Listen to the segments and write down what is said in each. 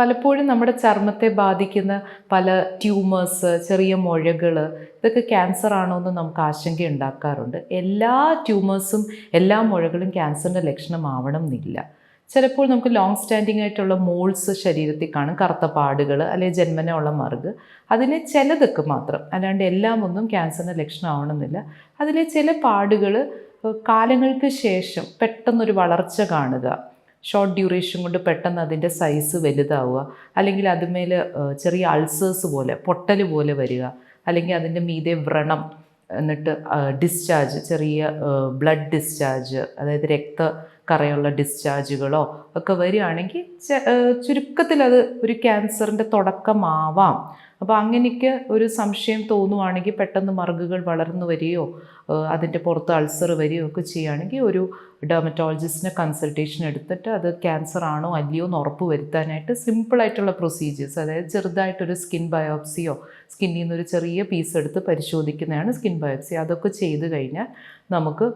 പലപ്പോഴും നമ്മുടെ ചർമ്മത്തെ ബാധിക്കുന്ന പല ട്യൂമേഴ്സ് ചെറിയ മുഴകൾ ഇതൊക്കെ ക്യാൻസർ ആണോ എന്ന് നമുക്ക് ആശങ്ക ഉണ്ടാക്കാറുണ്ട്. എല്ലാ ട്യൂമേഴ്സും എല്ലാ മുഴകളും ക്യാൻസറിന്റെ ലക്ഷണമാവണം എന്നില്ല ചിലപ്പോൾ നമുക്ക് ലോങ് സ്റ്റാൻഡിങ് ആയിട്ടുള്ള മോൾസ് ശരീരത്തിൽ കാണും കറുത്ത പാടുകൾ അല്ലെങ്കിൽ ജന്മനമുള്ള മറുക്. അതിലെ ചിലതൊക്കെ മാത്രം അല്ലാണ്ട് എല്ലാം ഒന്നും ക്യാൻസറിന്റെ ലക്ഷണമാവണമെന്നില്ല. അതിലെ ചില പാടുകൾ കാലങ്ങൾക്ക് ശേഷം പെട്ടെന്നൊരു വളർച്ച കാണുക ഷോർട്ട് ഡ്യൂറേഷൻ കൊണ്ട് പെട്ടെന്ന് അതിന്റെ സൈസ് വലുതാവുക. അല്ലെങ്കിൽ അതുമേൽ ചെറിയ അൾസേഴ്സ് പോലെ പൊട്ടൽ പോലെ വരിക. അല്ലെങ്കിൽ അതിന്റെ മീതെ വ്രണം എന്നിട്ട് ഡിസ്ചാർജ് ചെറിയ ബ്ലഡ് ഡിസ്ചാർജ് അതായത് രക്ത കറയുള്ള ഡിസ്ചാർജുകളോ ഒക്കെ വരികയാണെങ്കിൽ ചുരുക്കത്തിൽ അത് ഒരു ക്യാൻസറിന്റെ തുടക്കമാവാം. അപ്പോൾ അങ്ങനെയൊക്കെ ഒരു സംശയം തോന്നുവാണെങ്കിൽ പെട്ടെന്ന് മറുകുകൾ വളർന്നു വരികയോ അതിന്റെ പുറത്ത് അൾസർ വരികയോ ഒക്കെ ചെയ്യുകയാണെങ്കിൽ ഒരു ഡെർമറ്റോളജിസ്റ്റിനെ കൺസൾട്ടേഷൻ എടുത്തിട്ട് അത് ക്യാൻസർ ആണോ അല്ലയോ എന്ന് ഉറപ്പ് വരുത്താനായിട്ട് സിമ്പിളായിട്ടുള്ള പ്രൊസീജിയേഴ്സ് അതായത് ചെറുതായിട്ടൊരു സ്കിൻ ബയോപ്സിയോ സ്കിന്നിൽ നിന്ന് ഒരു ചെറിയ പീസ് എടുത്ത് പരിശോധിക്കുന്നതാണ് സ്കിൻ ബയോപ്സി അതൊക്കെ ചെയ്ത് കഴിഞ്ഞാൽ നമുക്ക്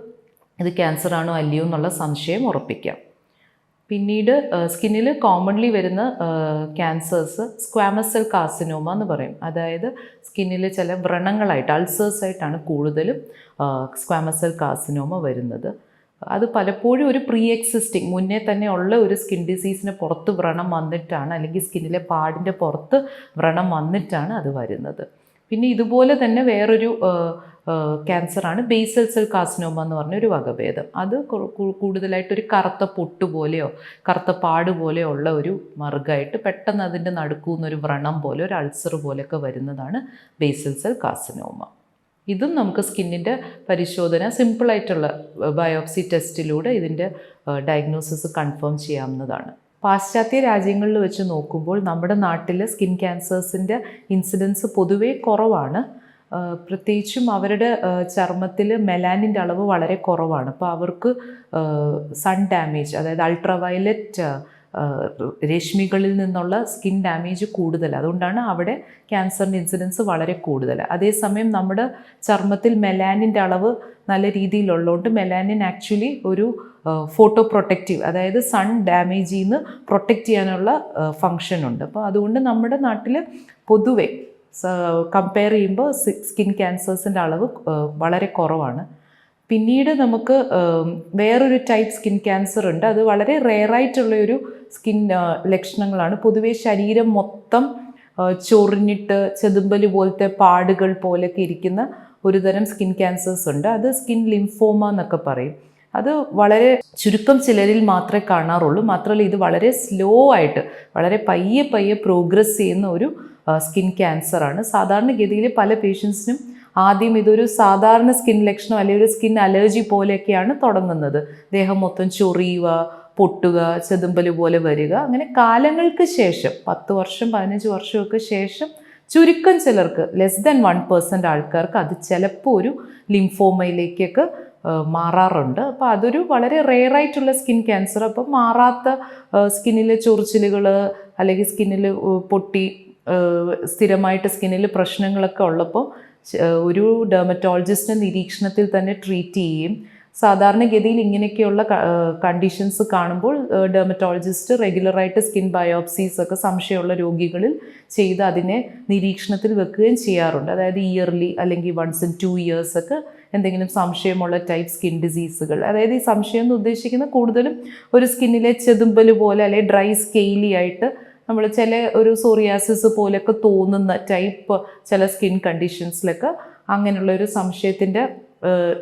ഇത് ക്യാൻസർ ആണോ അല്ലയോ എന്നുള്ള സംശയം ഉറപ്പിക്കാം. പിന്നീട് സ്കിന്നിൽ കോമൺലി വരുന്ന ക്യാൻസേഴ്സ് സ്ക്വാമസ് സെൽ കാർസിനോമ എന്ന് പറയും. അതായത് സ്കിന്നിൽ ചില വ്രണങ്ങളായിട്ട് അൾസേഴ്സ് ആയിട്ടാണ് കൂടുതലും സ്ക്വാമസ് സെൽ കാർസിനോമ വരുന്നത്. അത് പലപ്പോഴും ഒരു പ്രീ എക്സിസ്റ്റിംഗ് മുന്നേ തന്നെ ഉള്ള ഒരു സ്കിൻ ഡിസീസിന് പുറത്ത് വ്രണം വന്നിട്ടാണ് അല്ലെങ്കിൽ സ്കിന്നിലെ പാടിന്റെ പുറത്ത് വ്രണം വന്നിട്ടാണ് അത് വരുന്നത്. പിന്നെ ഇതുപോലെ തന്നെ വേറൊരു ക്യാൻസറാണ്. ബേസൽ സെൽ കാർസിനോമ എന്ന് പറഞ്ഞ ഒരു വകഭേദം. അത് കു- കു- കൂടുതലായിട്ട് ഒരു കറുത്ത പൊട്ട് പോലെയോ കറുത്ത പാട് പോലെയോ ഉള്ള ഒരു മറുകായിട്ട് പെട്ടെന്ന് അതിന്റെ നടുക്കുന്നൊരു വ്രണം പോലെ ഒരു അൾസർ പോലെയൊക്കെ വരുന്നതാണ് ബേസൽ സെൽ കാർസിനോമ. ഇതും നമുക്ക് സ്കിന്നിന്റെ പരിശോധന സിമ്പിളായിട്ടുള്ള ബയോപ്സി ടെസ്റ്റിലൂടെ ഇതിന്റെ ഡയഗ്നോസിസ് കൺഫേം ചെയ്യാവുന്നതാണ്. പാശ്ചാത്യ രാജ്യങ്ങളിൽ വെച്ച് നോക്കുമ്പോൾ നമ്മുടെ നാട്ടിൽ സ്കിൻ ക്യാൻസേഴ്സിന്റെ ഇൻസിഡൻസ് പൊതുവേ കുറവാണ്. പ്രത്യേകിച്ചും അവരുടെ ചർമ്മത്തിൽ മെലാനിന്റെ അളവ് വളരെ കുറവാണ്. അപ്പോൾ അവർക്ക് സൺ ഡാമേജ് അതായത് അൾട്രാവയലറ്റ് രശ്മികളിൽ നിന്നുള്ള സ്കിൻ ഡാമേജ് കൂടുതൽ അതുകൊണ്ടാണ് അവിടെ ക്യാൻസറിന്റെ ഇൻസിഡൻസ് വളരെ കൂടുതൽ അതേസമയം നമ്മുടെ ചർമ്മത്തിൽ മെലാനിന്റെ അളവ് നല്ല രീതിയിലുള്ളതുകൊണ്ട് മെലാനിൻ ആക്ച്വലി ഒരു ഫോട്ടോ പ്രൊട്ടക്റ്റീവ് അതായത് സൺ ഡാമേജിൽ നിന്ന് പ്രൊട്ടക്റ്റ് ചെയ്യാനുള്ള ഫങ്ഷൻ ഉണ്ട്. അപ്പോൾ അതുകൊണ്ട് നമ്മുടെ നാട്ടിൽ പൊതുവെ കമ്പയർ ചെയ്യുമ്പോൾ സ്കിൻ ക്യാൻസേഴ്സിന്റെ അളവ് വളരെ കുറവാണ്. പിന്നീട് നമുക്ക് വേറൊരു ടൈപ്പ് സ്കിൻ ക്യാൻസർ ഉണ്ട്. അത് വളരെ റെയറായിട്ടുള്ള ഒരു സ്കിൻ ലക്ഷണങ്ങളാണ്. പൊതുവേ ശരീരം മൊത്തം ചൊറിഞ്ഞിട്ട് ചെതുമ്പൽ പോലത്തെ പാടുകൾ പോലെയൊക്കെ ഇരിക്കുന്ന ഒരുതരം സ്കിൻ ക്യാൻസേഴ്സ് ഉണ്ട്. അത് സ്കിൻ ലിംഫോമ എന്നൊക്കെ പറയും. അത് വളരെ ചുരുക്കം ചിലരിൽ മാത്രമേ കാണാറുള്ളൂ. മാത്രമല്ല ഇത് വളരെ സ്ലോ ആയിട്ട് വളരെ പയ്യെ പയ്യെ പ്രോഗ്രസ് ചെയ്യുന്ന ഒരു സ്കിൻ ക്യാൻസറാണ് സാധാരണഗതിയിൽ പല പേഷ്യൻസിനും ആദ്യം ഇതൊരു സാധാരണ സ്കിൻ ലക്ഷണം അല്ലെങ്കിൽ ഒരു സ്കിൻ അലർജി പോലെയൊക്കെയാണ് തുടങ്ങുന്നത്. ദേഹം മൊത്തം ചൊറിയുക പൊട്ടുക ചെതുമ്പൽ പോലെ വരിക. അങ്ങനെ കാലങ്ങൾക്ക് ശേഷം പത്ത് വർഷം പതിനഞ്ച് വർഷമൊക്കെ ശേഷം ചുരുക്കം ചിലർക്ക് ലെസ് ദാൻ വൺ പേഴ്സന്റ് ആൾക്കാർക്ക് അത് ചിലപ്പോൾ ഒരു ലിംഫോമയിലേക്കൊക്കെ മാറാറുണ്ട്. അപ്പോൾ അതൊരു വളരെ റെയറായിട്ടുള്ള സ്കിൻ ക്യാൻസർ. അപ്പം മാറാത്ത സ്കിന്നിലെ ചൊറിച്ചിലുകൾ അല്ലെങ്കിൽ സ്കിന്നിൽ പൊട്ടി സ്ഥിരമായിട്ട് സ്കിന്നിൽ പ്രശ്നങ്ങളൊക്കെ ഉള്ളപ്പോൾ ഒരു ഡെർമറ്റോളജിസ്റ്റിന്റെ നിരീക്ഷണത്തിൽ തന്നെ ട്രീറ്റ് ചെയ്യുകയും സാധാരണഗതിയിൽ ഇങ്ങനെയൊക്കെയുള്ള കണ്ടീഷൻസ് കാണുമ്പോൾ ഡെർമറ്റോളജിസ്റ്റ് റെഗുലറായിട്ട് സ്കിൻ ബയോപ്സീസ് ഒക്കെ സംശയമുള്ള രോഗികളിൽ ചെയ്ത് അതിനെ നിരീക്ഷണത്തിൽ വെക്കുകയും ചെയ്യാറുണ്ട്. അതായത് ഇയർലി അല്ലെങ്കിൽ വൺസ് ഇൻ ടു ഇയേഴ്സ് ഒക്കെ എന്തെങ്കിലും സംശയമുള്ള ടൈപ്പ് സ്കിൻ ഡിസീസുകൾ അതായത് ഈ സംശയം എന്ന് ഉദ്ദേശിക്കുന്ന കൂടുതലും ഒരു സ്കിന്നിലെ ചെതുമ്പൽ പോലെ അല്ലെങ്കിൽ ഡ്രൈ സ്കെയിലി ആയിട്ട് നമ്മൾ ചില ഒരു സോറിയാസിസ് പോലെയൊക്കെ തോന്നുന്ന ടൈപ്പ് ചില സ്കിൻ കണ്ടീഷൻസിലൊക്കെ അങ്ങനെയുള്ള ഒരു സംശയത്തിന്റെ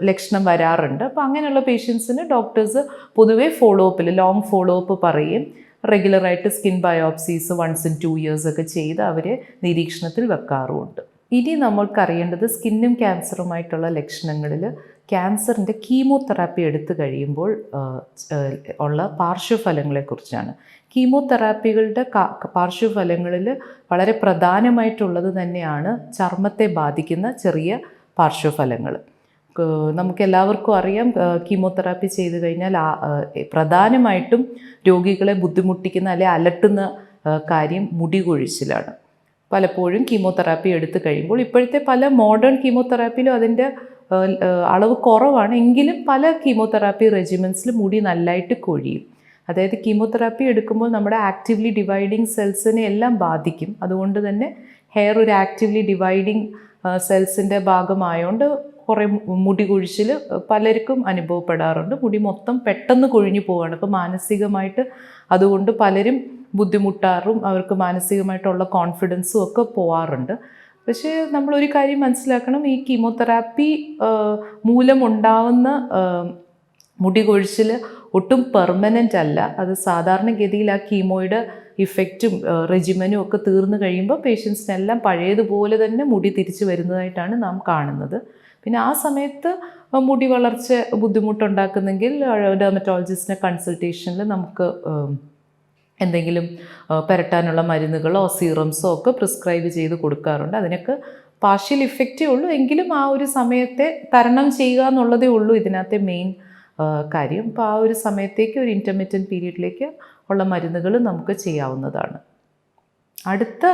ലക്ഷണം വരാറുണ്ട്. അപ്പോൾ അങ്ങനെയുള്ള പേഷ്യൻസിന് ഡോക്ടേഴ്സ് പൊതുവേ ഫോളോ അപ്പിൽ ലോങ് ഫോളോ അപ്പ് പറയും. റെഗുലറായിട്ട് skin biopsies once in two years ഒക്കെ ചെയ്ത് അവരെ നിരീക്ഷണത്തിൽ വെക്കാറുമുണ്ട്. ഇനി നമ്മൾക്കറിയേണ്ടത് സ്കിന്നും ക്യാൻസറുമായിട്ടുള്ള ലക്ഷണങ്ങളിൽ ക്യാൻസറിന്റെ കീമോതെറാപ്പി എടുത്തു കഴിയുമ്പോൾ ഉള്ള പാർശ്വഫലങ്ങളെക്കുറിച്ചാണ്. കീമോതെറാപ്പികളുടെ പാർശ്വഫലങ്ങളിൽ വളരെ പ്രധാനമായിട്ടുള്ളത് തന്നെയാണ് ചർമ്മത്തെ ബാധിക്കുന്ന ചെറിയ പാർശ്വഫലങ്ങൾ നമുക്ക് എല്ലാവർക്കും അറിയാം കീമോതെറാപ്പി ചെയ്തു കഴിഞ്ഞാൽ പ്രധാനമായിട്ടും രോഗികളെ ബുദ്ധിമുട്ടിക്കുന്ന അല്ലെ അലട്ടുന്ന കാര്യം മുടി കൊഴിച്ചിലാണ്. പലപ്പോഴും കീമോതെറാപ്പി എടുത്തു കഴിയുമ്പോൾ ഇപ്പോഴത്തെ പല മോഡേൺ കീമോതെറാപ്പിയിലും അതിന്റെ അളവ് കുറവാണ്. എങ്കിലും പല കീമോതെറാപ്പി റെജിമെൻസിൽ മുടി നല്ലതായിട്ട് കൊഴിയും. അതായത് കീമോതെറാപ്പി എടുക്കുമ്പോൾ നമ്മുടെ ആക്റ്റീവ്ലി ഡിവൈഡിങ് സെൽസിനെ എല്ലാം ബാധിക്കും. അതുകൊണ്ട് തന്നെ ഹെയർ ഒരു ആക്റ്റീവ്ലി ഡിവൈഡിങ് സെൽസിന്റെ ഭാഗമായതുകൊണ്ട് കുറേ മുടി കൊഴിച്ചിൽ പലർക്കും അനുഭവപ്പെടാറുണ്ട്. മുടി മൊത്തം പെട്ടെന്ന് കൊഴിഞ്ഞു പോവുകയാണ് അപ്പോൾ മാനസികമായിട്ട് അതുകൊണ്ട് പലരും ബുദ്ധിമുട്ടാറും അവർക്ക് മാനസികമായിട്ടുള്ള കോൺഫിഡൻസും ഒക്കെ പോവാറുണ്ട്. പക്ഷേ നമ്മളൊരു കാര്യം മനസ്സിലാക്കണം ഈ കീമോതെറാപ്പി മൂലമുണ്ടാവുന്ന മുടി കൊഴിച്ചിൽ ഒട്ടും പെർമനന്റ് അല്ല. അത് സാധാരണഗതിയിൽ ആ കീമോയുടെ ഇഫക്റ്റും റെജിമനും ഒക്കെ തീർന്നു കഴിയുമ്പോൾ പേഷ്യൻസിനെല്ലാം പഴയതുപോലെ തന്നെ മുടി തിരിച്ചു വരുന്നതായിട്ടാണ് നാം കാണുന്നത്. പിന്നെ ആ സമയത്ത് മുടി വളർച്ച ബുദ്ധിമുട്ടുണ്ടാക്കുന്നെങ്കിൽ ഡെർമറ്റോളജിസ്റ്റിനെ കൺസൾട്ടേഷനിൽ നമുക്ക് എന്തെങ്കിലും പുരട്ടാനുള്ള മരുന്നുകളോ സീറംസോ ഒക്കെ പ്രിസ്ക്രൈബ് ചെയ്ത് കൊടുക്കാറുണ്ട്. അതിനൊക്കെ പാർഷ്യൽ ഇഫക്റ്റേ ഉള്ളൂ. എങ്കിലും ആ ഒരു സമയത്തെ തരണം ചെയ്യുക എന്നുള്ളതേ ഉള്ളൂ ഇതിനകത്തെ മെയിൻ കാര്യം. അപ്പോൾ ആ ഒരു സമയത്തേക്ക് ഒരു ഇന്റർമീഡിയറ്റ് പീരീഡിലേക്ക് ഉള്ള മരുന്നുകൾ നമുക്ക് ചെയ്യാവുന്നതാണ്. അടുത്ത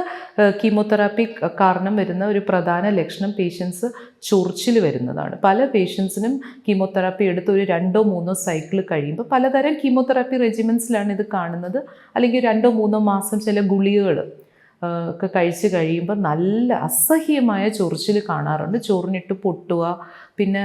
കീമോതെറാപ്പി കാരണം വരുന്ന ഒരു പ്രധാന ലക്ഷണം പേഷ്യൻസ് ചൊറിച്ചിൽ വരുന്നതാണ്. പല പേഷ്യൻസിനും കീമോതെറാപ്പി എടുത്ത് ഒരു രണ്ടോ മൂന്നോ സൈക്കിൾ കഴിയുമ്പോൾ പലതരം കീമോതെറാപ്പി റെജിമെൻസിലാണ് ഇത് കാണുന്നത്. അല്ലെങ്കിൽ രണ്ടോ മൂന്നോ മാസം ചില ഗുളികകൾ ഒക്കെ കഴിച്ച് കഴിയുമ്പോൾ നല്ല അസഹ്യമായ ചൊറിച്ചിൽ കാണാറുണ്ട്. ചൊറിഞ്ഞിട്ട് പൊട്ടുക പിന്നെ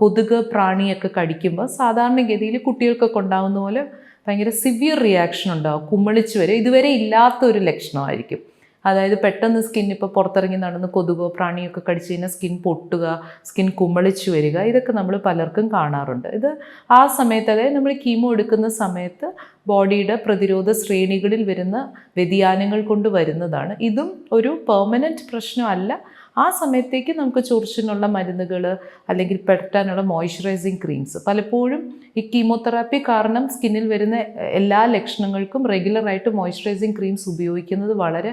കൊതുക് പ്രാണിയൊക്കെ കടിക്കുമ്പോൾ സാധാരണഗതിയിൽ കുട്ടികൾക്കൊക്കെ ഉണ്ടാകുന്ന പോലെ ഭയങ്കര സിവിയർ റിയാക്ഷൻ ഉണ്ടാവും. കുമ്മളിച്ച് വരെ. ഇതുവരെ ഇല്ലാത്ത ഒരു ലക്ഷണമായിരിക്കും. അതായത് പെട്ടെന്ന് സ്കിൻ ഇപ്പോൾ പുറത്തിറങ്ങി നടന്ന് കൊതുകോ പ്രാണിയൊക്കെ കടിച്ചു കഴിഞ്ഞാൽ സ്കിൻ പൊട്ടുക സ്കിൻ കുമ്മളിച്ച് വരിക ഇതൊക്കെ നമ്മൾ പലർക്കും കാണാറുണ്ട്. ഇത് ആ സമയത്ത് അതായത് നമ്മൾ കീമോ എടുക്കുന്ന സമയത്ത് ബോഡിയുടെ പ്രതിരോധ ശ്രേണികളിൽ വരുന്ന വ്യതിയാനങ്ങൾ കൊണ്ട് വരുന്നതാണ്. ഇതും ഒരു പെർമനന്റ് പ്രശ്നമല്ല. ആ സമയത്തേക്ക് നമുക്ക് ചൊറിച്ചിനുള്ള മരുന്നുകൾ അല്ലെങ്കിൽ പെട്ടാനുള്ള മോയ്സ്ചറൈസിങ് ക്രീംസ് പലപ്പോഴും ഈ കീമോതെറാപ്പി കാരണം സ്കിന്നിൽ വരുന്ന എല്ലാ ലക്ഷണങ്ങൾക്കും റെഗുലറായിട്ട് മോയ്സ്ചറൈസിങ് ക്രീംസ് ഉപയോഗിക്കുന്നത് വളരെ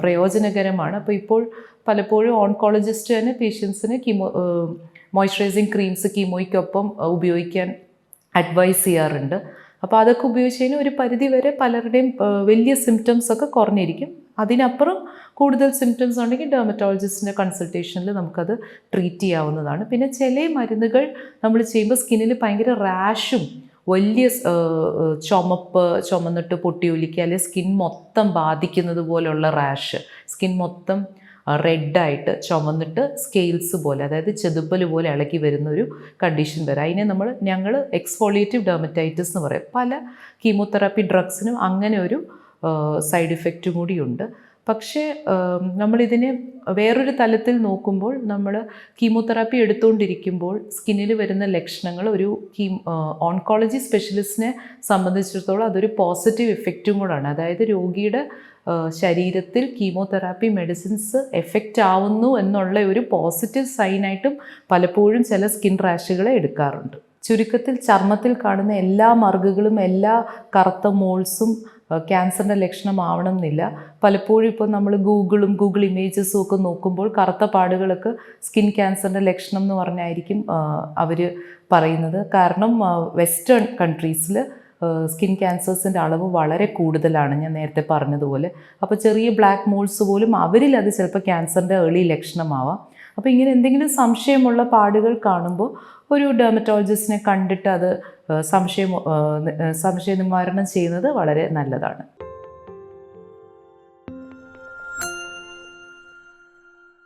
പ്രയോജനകരമാണ്. അപ്പോൾ ഇപ്പോൾ പലപ്പോഴും ഓൺകോളജിസ്റ്റ് തന്നെ പേഷ്യൻസിന് കീമോ മോയ്സ്ചറൈസിങ് ക്രീംസ് കീമോയ്ക്കൊപ്പം ഉപയോഗിക്കാൻ അഡ്വൈസ് ചെയ്യാറുണ്ട്. അപ്പോൾ അതൊക്കെ ഉപയോഗിച്ച് കഴിഞ്ഞാൽ ഒരു പരിധി വരെ പലരുടെയും വലിയ സിംറ്റംസ് ഒക്കെ കുറഞ്ഞിരിക്കും. അതിനപ്പുറം കൂടുതൽ സിംറ്റംസ് ഉണ്ടെങ്കിൽ ഡെർമറ്റോളജിസ്റ്റിന്റെ കൺസൾട്ടേഷനിൽ നമുക്കത് ട്രീറ്റ് ചെയ്യാവുന്നതാണ്. പിന്നെ ചില മരുന്നുകൾ നമ്മൾ ചെയ്യുമ്പോൾ സ്കിന്നിൽ ഭയങ്കര റാഷും വലിയ ചുമപ്പ് ചുമന്നിട്ട് പൊട്ടിയൊലിക്കുക അല്ലെങ്കിൽ സ്കിൻ മൊത്തം ബാധിക്കുന്നത് പോലുള്ള റാഷ് സ്കിൻ മൊത്തം റെഡായിട്ട് ചുമന്നിട്ട് സ്കെയിൽസ് പോലെ അതായത് ചെതുപ്പൽ പോലെ ഇളകി വരുന്ന ഒരു കണ്ടീഷൻ വരാം അതിനെ നമ്മൾ ഞങ്ങൾ എക്സ്ഫോളിയേറ്റീവ് ഡെർമറ്റൈറ്റിസ് എന്ന് പറയും. പല കീമോതെറാപ്പി ഡ്രഗ്സിനും അങ്ങനെ ഒരു സൈഡ് ഇഫക്റ്റും കൂടിയുണ്ട് പക്ഷേ നമ്മളിതിനെ വേറൊരു തലത്തിൽ നോക്കുമ്പോൾ നമ്മൾ കീമോതെറാപ്പി എടുത്തുകൊണ്ടിരിക്കുമ്പോൾ സ്കിന്നിൽ വരുന്ന ലക്ഷണങ്ങൾ ഒരു കീ ഓൺകോളജി സ്പെഷ്യലിസ്റ്റിനെ സംബന്ധിച്ചിടത്തോളം അതൊരു പോസിറ്റീവ് ഇഫക്റ്റും കൂടാണ്. അതായത് രോഗിയുടെ ശരീരത്തിൽ കീമോതെറാപ്പി മെഡിസിൻസ് എഫക്റ്റ് ആവുന്നു എന്നുള്ള ഒരു പോസിറ്റീവ് സൈനായിട്ടും പലപ്പോഴും ചില സ്കിൻ റാഷുകളെ എടുക്കാറുണ്ട്. ചുരുക്കത്തിൽ ചർമ്മത്തിൽ കാണുന്ന എല്ലാ മറുകുകളും എല്ലാ കറുത്ത മോൾസും ക്യാൻസറിന്റെ ലക്ഷണമാവണം എന്നില്ല പലപ്പോഴും ഇപ്പോൾ നമ്മൾ ഗൂഗിളും ഗൂഗിൾ ഇമേജസും ഒക്കെ നോക്കുമ്പോൾ കറുത്ത പാടുകളൊക്കെ സ്കിൻ ക്യാൻസറിന്റെ ലക്ഷണം എന്ന് പറഞ്ഞായിരിക്കും അവർ പറയുന്നത്. കാരണം വെസ്റ്റേൺ കൺട്രീസിൽ സ്കിൻ ക്യാൻസേഴ്സിന്റെ അളവ് വളരെ കൂടുതലാണ് ഞാൻ നേരത്തെ പറഞ്ഞതുപോലെ. അപ്പോൾ ചെറിയ ബ്ലാക്ക് മോൾസ് പോലും അവരിൽ അത് ചിലപ്പോൾ ക്യാൻസറിന്റെ ഏർലി ലക്ഷണമാവാം. അപ്പോൾ ഇങ്ങനെ എന്തെങ്കിലും സംശയമുള്ള പാടുകൾ കാണുമ്പോൾ ഒരു ഡെർമറ്റോളജിസ്റ്റിനെ കണ്ടിട്ട് അത് സംശയം സംശയ നിവാരണം ചെയ്യുന്നത് വളരെ നല്ലതാണ്.